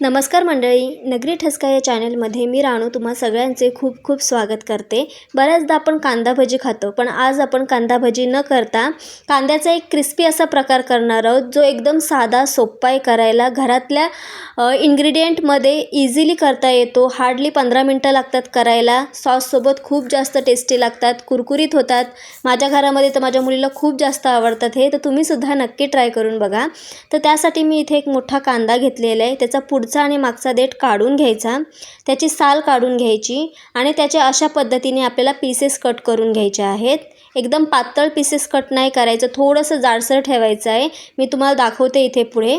नमस्कार मंडळी नगरी ठसका या चॅनलमध्ये मी राणू तुम्हा सगळ्यांचे खूप खूप स्वागत करते. बऱ्याचदा आपण कांदा भजी खातो पण आज आपण कांदा भजी न करता कांद्याचा एक क्रिस्पी असा प्रकार करणार आहोत जो एकदम साधा सोप्पा आहे करायला. घरातल्या इन्ग्रेडियंटमध्ये इझिली करता येतो हार्डली पंधरा मिनटं लागतात करायला. सॉससोबत खूप जास्त टेस्टी लागतात कुरकुरीत होतात. माझ्या घरामध्ये तर माझ्या मुलीला खूप जास्त आवडतात हे तर तुम्हीसुद्धा नक्की ट्राय करून बघा. तर त्यासाठी मी इथे एक मोठा कांदा घेतलेला आहे त्याचा पुढचा आणि मागचा देठ काढून घ्यायचा. त्याची साल काढून घ्यायची आणि त्याच्या अशा पद्धतीने आपल्याला पीसेस कट करून घ्यायचे आहेत. एकदम पातळ पीसेस कट नाही करायचं. थोडंसं जाडसर ठेवायचं आहे. मी तुम्हाला दाखवते इथे पुढे.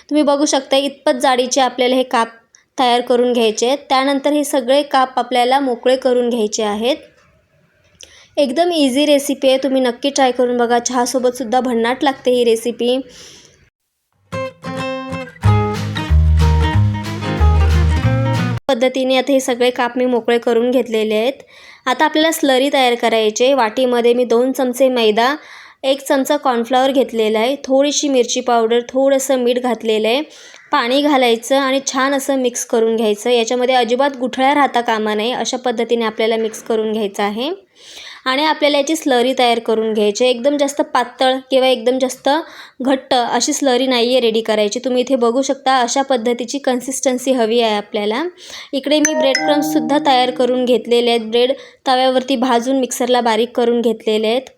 तुम्ही बघू शकता इतपत जाडीचे आपल्याला हे काप तयार करून घ्यायचे आहेत. त्यानंतर हे सगळे काप आपल्याला मोकळे करून घ्यायचे आहेत. एकदम इझी रेसिपी आहे. तुम्ही नक्की ट्राय करून बघा. चहासोबतसुद्धा भन्नाट लागते ही रेसिपी पद्धतीने आता हे सगळे काप मी मोकळे करून घेतलेले आहेत. आता आपल्याला स्लरी तयार करायचे वाटीमध्ये मी दोन चमचे मैदा एक चमचा कॉर्नफ्लॉवर घेतलेला आहे. थोडीशी मिरची पावडर थोडंसं मीठ घातलेलं आहे. पाणी घालायचं आणि छान असं मिक्स करून घ्यायचं. याच्यामध्ये अजिबात गुठळ्या राहता कामा नये. अशा पद्धतीने आपल्याला मिक्स करून घ्यायचं आहे. आणि आपल्याला याची स्लरी तयार करून घ्यायची एकदम जास्त पातळ किंवा एकदम जास्त घट्ट अशी स्लरी नाही आहे रेडी करायची. तुम्ही इथे बघू शकता अशा पद्धतीची कन्सिस्टन्सी हवी आहे आपल्याला. इकडे मी ब्रेड क्रम्ससुद्धा तयार करून घेतलेले आहेत. ब्रेड तव्यावरती भाजून मिक्सरला बारीक करून घेतलेले आहेत.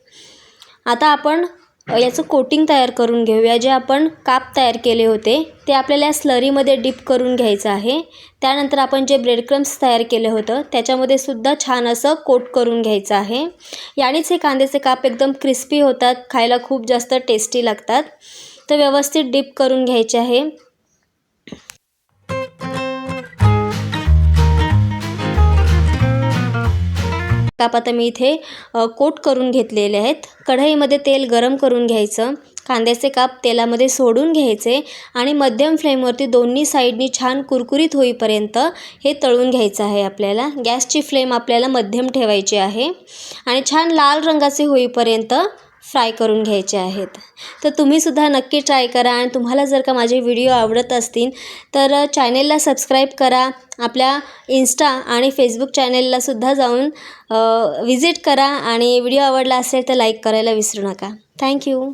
आता आपण याचं कोटिंग तयार करून घेऊया. जे आपण काप तयार केले होते ते आपल्याला या स्लरीमध्ये डिप करून घ्यायचं आहे. त्यानंतर आपण जे ब्रेड क्रम्स तयार केलं होतं त्याच्यामध्ये सुद्धा छान असं कोट करून घ्यायचं आहे. यानेच हे कांद्याचे काप एकदम क्रिस्पी होतात खायला खूप जास्त टेस्टी लागतात. तर व्यवस्थित डिप करून घ्यायचे आहे. काप आता मी इथे कोट करून घेतलेले आहेत. कढईमध्ये तेल गरम करून घ्यायचं. कांद्याचे काप तेलामध्ये सोडून घ्यायचे आणि मध्यम फ्लेमवरती दोन्ही साईडनी छान कुरकुरीत होईपर्यंत हे तळून घ्यायचं आहे आपल्याला. गॅसची फ्लेम आपल्याला मध्यम ठेवायची आहे. आणि छान लाल रंगाचे होईपर्यंत फ्राय करून घ्यायचे आहेत. तर तुम्हीसुद्धा नक्की ट्राय करा आणि तुम्हाला जर का माझे व्हिडिओ आवडत असतील तर चॅनेलला सबस्क्राईब करा. आपल्या इन्स्टा आणि फेसबुक चॅनेललासुद्धा जाऊन विजिट करा आणि व्हिडिओ आवडला असेल तर लाईक करायला विसरू नका. थँक्यू